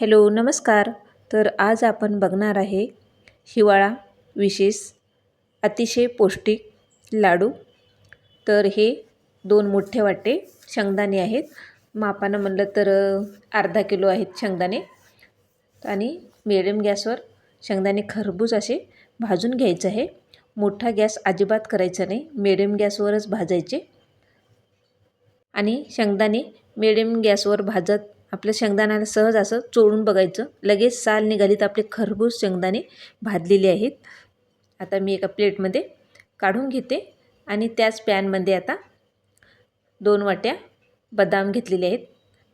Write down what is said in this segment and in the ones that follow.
Hello नमस्कार. तर आज आपण बघणार आहे हिवाळा विशेष अतिशय पौष्टिक लाडू. तर हे दोन मोठे वाटे शेंगदाणे आहेत. मापानं म्हणलं तर अर्धा किलो आहेत शेंगदाणे. आणि मिडियम गॅसवर शेंगदाणे खरबूज असे भाजून घ्यायचं आहे. मोठा गॅस अजिबात करायचा नाही. मिडियम गॅसवरच भाजायचे. आणि शेंगदाणे मिडियम गॅसवर भाजत आपल्या शेंगदाण्याला सहज असं चोळून बघायचं. लगेच साल निघाली तर आपले खरबूज शेंगदाणे भाजलेले आहेत. आता मी एका प्लेटमध्ये काढून घेते आणि त्याच पॅनमध्ये आता दोन वाट्या बदाम घेतलेले आहेत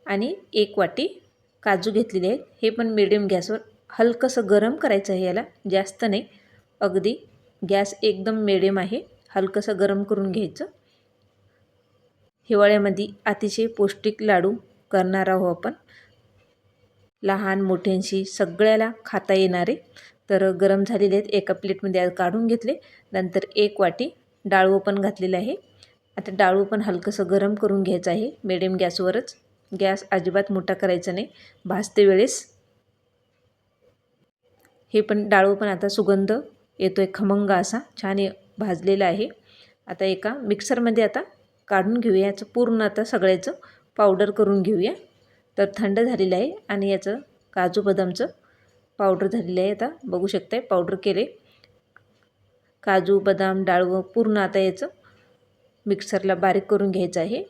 आणि एक वाटी काजू घेतलेले आहेत. हे पण मिडियम गॅसवर हलकंसं गरम करायचं आहे याला. जास्त नाही. अगदी गॅस एकदम मिडियम आहे. हलकंसं गरम करून घ्यायचं. हिवाळ्यामध्ये अतिशय पौष्टिक लाडू करणार आहोत आपण. लहान मोठ्यांशी सगळ्याला खाता येणारे. तर गरम झालेले आहेत. एका प्लेटमध्ये काढून घेतले. नंतर एक वाटी डाळू पण घातलेलं आहे. आता डाळू पण हलकंसं गरम करून घ्यायचं आहे. मिडियम गॅसवरच. गॅस अजिबात मोठा करायचा नाही. भाजते वेळेस. हे पण डाळू पण आता सुगंध येतो आहे खमंग असा. छान भाजलेला आहे. आता एका मिक्सरमध्ये आता काढून घेऊया. याचं पूर्ण आता सगळ्याचं पावडर करून घेऊया. तर थंड झालेलं आहे आणि याचं काजू बदामचं पावडर झालेलं आहे आता. बघू शकताय पावडर केले काजू बदाम डाळवं पूर्ण आता याचं मिक्सरला बारीक करून घ्यायचं आहे.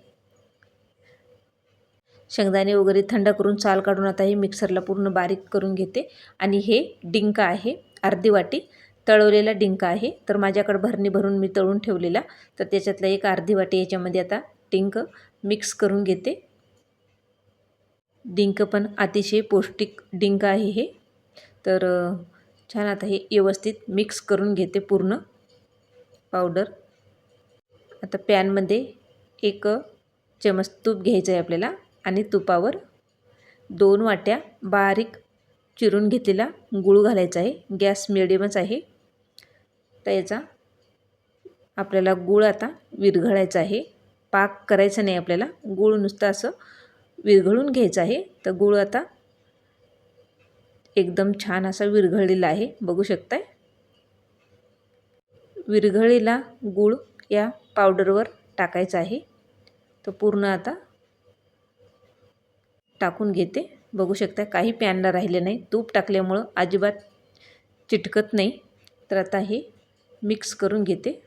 शेंगदाणे वगैरे थंड करून साल काढून आता हे मिक्सरला पूर्ण बारीक करून घेते. आणि हे डिंक आहे अर्धी वाटी तळवलेला डिंक आहे. तर माझ्याकडे भरणी भरून मी तळून ठेवलेला. तर त्याच्यातला एक अर्धी वाटी याच्यामध्ये आता डिंक मिक्स करून घेते. डिंक पण अतिशय पौष्टिक डिंक आहे हे. तर छान आता हे व्यवस्थित मिक्स करून घेते पूर्ण पावडर. आता पॅनमध्ये एक चमच तूप घ्यायचं आहे आपल्याला आणि तुपावर दोन वाट्या बारीक चिरून घेतलेला गूळ घालायचा आहे. गॅस मिडियमच आहे. तर याचा आपल्याला गूळ आता विरघळायचा आहे. पाक करायचा नाही आपल्याला. गूळ नुसतं असं विरघळून घ्यायचं आहे. तर गूळ आता एकदम छान असा विरघळलेला आहे. बघू शकताय? विरघळलेला गूळ या पावडरवर टाकायचा आहे. तर पूर्ण आता टाकून घेते. बघू शकता काही पॅनला राहिले नाही. तूप टाकल्यामुळं अजिबात चिटकत नाही. तर आता हे मिक्स करून घेते.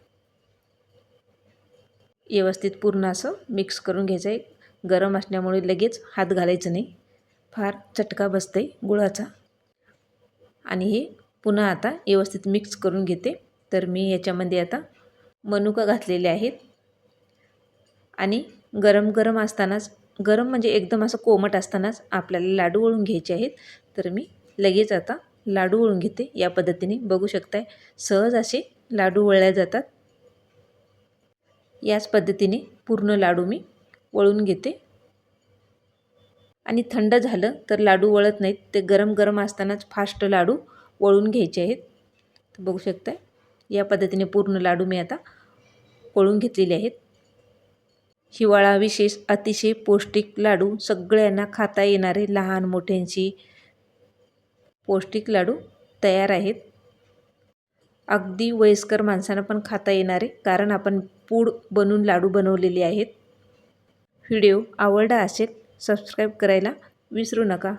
व्यवस्थित पूर्ण असं मिक्स करून घ्यायचं. आहे गरम असल्यामुळे लगेच हात घालायचं नाही. फार चटका बसते गुळाचा. आणि हे पुन्हा आता व्यवस्थित मिक्स करून घेते. तर मी याच्यामध्ये आता मनुका घातलेले आहेत. आणि गरम गरम असतानाच गरम म्हणजे एकदम असं कोमट असतानाच आपल्याला लाडू वळून घ्यायचे आहेत. तर मी लगेच आता लाडू वळून घेते. या पद्धतीने बघू शकताय. सहज असे लाडू वळल्या जातात. याच पद्धतीने पूर्ण लाडू मी वळून घेते. आणि थंड झालं तर लाडू वळत नाहीत. ते गरम गरम असतानाच फास्ट लाडू वळून घ्यायचे आहेत. तर बघू शकताय या पद्धतीने पूर्ण लाडू मी आता वळून घेतलेले आहेत. हिवाळा विशेष अतिशय पौष्टिक लाडू सगळ्यांना खाता येणारे लहान मोठ्यांशी पौष्टिक लाडू तयार आहेत. अगदी वयस्कर माणसांना पण खाता येणारे कारण आपण पूड बनवून लाडू बनवलेले आहेत. व्हिडिओ आवडला असेल सबस्क्राईब करायला विसरू नका.